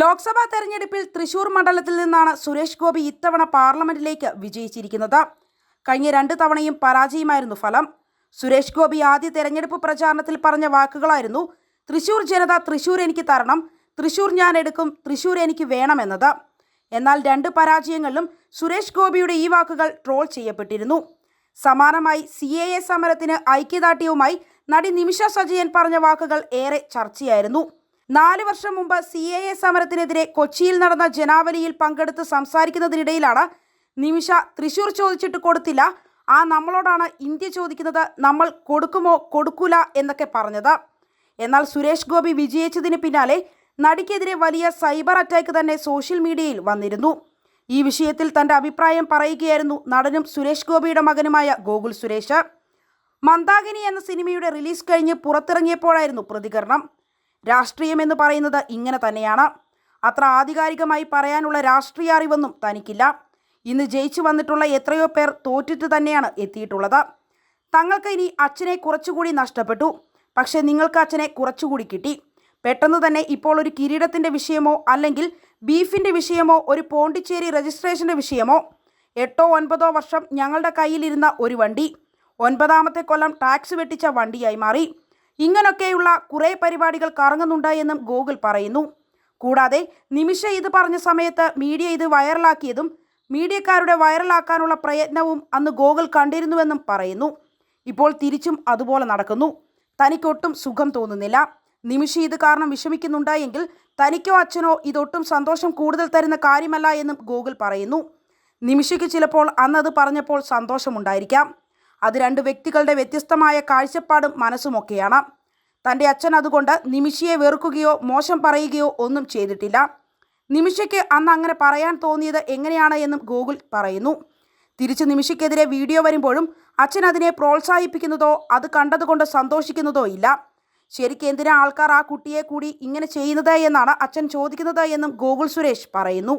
ലോക്സഭാ തെരഞ്ഞെടുപ്പിൽ തൃശൂർ മണ്ഡലത്തിൽ നിന്നാണ് സുരേഷ് ഗോപി ഇത്തവണ പാർലമെന്റിലേക്ക് വിജയിച്ചിരിക്കുന്നത്. കഴിഞ്ഞ രണ്ട് തവണയും പരാജയമായിരുന്നു ഫലം. സുരേഷ് ഗോപി ആദ്യ തെരഞ്ഞെടുപ്പ് പ്രചാരണത്തിൽ പറഞ്ഞ വാക്കുകളായിരുന്നു തൃശൂർ ജനത തൃശൂർ എനിക്ക് തരണം തൃശൂർ ഞാൻ എടുക്കും തൃശൂർ എനിക്ക് വേണമെന്നത് എന്നാൽ രണ്ട് പരാജയങ്ങളിലും സുരേഷ് ഗോപിയുടെ ഈ വാക്കുകൾ ട്രോൾ ചെയ്യപ്പെട്ടിരുന്നു. സമാനമായി സി എ എ സമരത്തിന് ഐക്യദാർഢ്യവുമായി നടി നിമിഷ സജയൻ പറഞ്ഞ വാക്കുകൾ ഏറെ ചർച്ചയായിരുന്നു. നാല് വർഷം മുമ്പ് സി എ എ സമരത്തിനെതിരെ കൊച്ചിയിൽ നടന്ന ജനാവലിയിൽ പങ്കെടുത്ത് സംസാരിക്കുന്നതിനിടയിലാണ് നിമിഷ തൃശൂർ ചോദിച്ചിട്ട് കൊടുത്തില്ല. ആ നമ്മളോടാണ് ഇന്ത്യ ചോദിക്കുന്നത് നമ്മൾ കൊടുക്കുമോ കൊടുക്കൂല എന്നൊക്കെ പറഞ്ഞത്. എന്നാൽ സുരേഷ് ഗോപി വിജയിച്ചതിന് പിന്നാലെ നടിക്കെതിരെ വലിയ സൈബർ അറ്റാക്ക് തന്നെ സോഷ്യൽ മീഡിയയിൽ വന്നിരുന്നു. ഈ വിഷയത്തിൽ തന്റെ അഭിപ്രായം പറയുകയായിരുന്നു നടനും സുരേഷ് ഗോപിയുടെ മകനുമായ ഗോകുൽ സുരേഷ്. മന്ദാകിനി എന്ന സിനിമയുടെ റിലീസ് കഴിഞ്ഞ് പുറത്തിറങ്ങിയപ്പോഴായിരുന്നു പ്രതികരണം. രാഷ്ട്രീയം എന്ന് പറയുന്നത് ഇങ്ങനെ തന്നെയാണ്. അത്ര ആധികാരികമായി പറയാനുള്ള രാഷ്ട്രീയ അറിവൊന്നും തനിക്കില്ല. ഇന്ന് ജയിച്ചു വന്നിട്ടുള്ള എത്രയോ പേർ തോറ്റിട്ട് തന്നെയാണ് എത്തിയിട്ടുള്ളത്. തങ്ങൾക്ക് ഇനി അച്ഛനെ കുറച്ചുകൂടി നഷ്ടപ്പെട്ടു. പക്ഷേ നിങ്ങൾക്ക് അച്ഛനെ കുറച്ചുകൂടി കിട്ടി. പെട്ടെന്ന് തന്നെ ഇപ്പോൾ ഒരു കിരീടത്തിന്റെ വിഷയമോ അല്ലെങ്കിൽ ബീഫിന്റെ വിഷയമോ ഒരു പോണ്ടിച്ചേരി രജിസ്ട്രേഷന്റെ വിഷയമോ എട്ടോ ഒൻപതോ വർഷം ഞങ്ങളുടെ കയ്യിലിരുന്ന ഒരു വണ്ടി ഒൻപതാമത്തെ കൊല്ലം ടാക്സ് വെട്ടിച്ച വണ്ടിയായി മാറി. ഇങ്ങനൊക്കെയുള്ള കുറേ പരിപാടികൾ കറങ്ങുന്നുണ്ട് എന്നും ഗൂഗിൾ പറയുന്നു. കൂടാതെ നിമിഷ ഇത് പറഞ്ഞ സമയത്ത് മീഡിയ ഇത് വൈറലാക്കിയതും മീഡിയക്കാരുടെ വൈറലാക്കാനുള്ള പ്രയത്നവും അന്ന് ഗൂഗിൾ കണ്ടിരുന്നുവെന്നും പറയുന്നു. ഇപ്പോൾ തിരിച്ചും അതുപോലെ നടക്കുന്നു. തനിക്കൊട്ടും സുഖം തോന്നുന്നില്ല. നിമിഷ ഇത് കാരണം വിഷമിക്കുന്നുണ്ട് എങ്കിൽ തനിക്കോ അച്ഛനോ ഇതൊട്ടും സന്തോഷം കൂടുതൽ തരുന്ന കാര്യമല്ല എന്നും ഗൂഗിൾ പറയുന്നു. നിമിഷയ്ക്ക് ചിലപ്പോൾ അന്നത് പറഞ്ഞപ്പോൾ സന്തോഷമുണ്ടായിരിക്കാം. അത് രണ്ട് വ്യക്തികളുടെ വ്യത്യസ്തമായ കാഴ്ചപ്പാടും മനസ്സുമൊക്കെയാണ്. തന്റെ അച്ഛൻ അതുകൊണ്ട് നിമിഷയെ വെറുക്കുകയോ മോശം പറയുകയോ ഒന്നും ചെയ്തിട്ടില്ല. നിമിഷയ്ക്ക് അന്ന് അങ്ങനെ പറയാൻ തോന്നിയത് എങ്ങനെയാണ് എന്നും ഗൂഗിൾ പറയുന്നു. തിരിച്ച് നിമിഷയ്ക്കെതിരെ വീഡിയോ വരുമ്പോഴും അച്ഛൻ അതിനെ പ്രോത്സാഹിപ്പിക്കുന്നതോ അത് കണ്ടതുകൊണ്ട് സന്തോഷിക്കുന്നതോ ഇല്ല. ശരിക്കും എന്തിനാ ആൾക്കാർ ആ കുട്ടിയെ കൂടി ഇങ്ങനെ ചെയ്യുന്നത് എന്നാണ് അച്ഛൻ ചോദിക്കുന്നത് എന്നും ഗോകുൽ സുരേഷ് പറയുന്നു.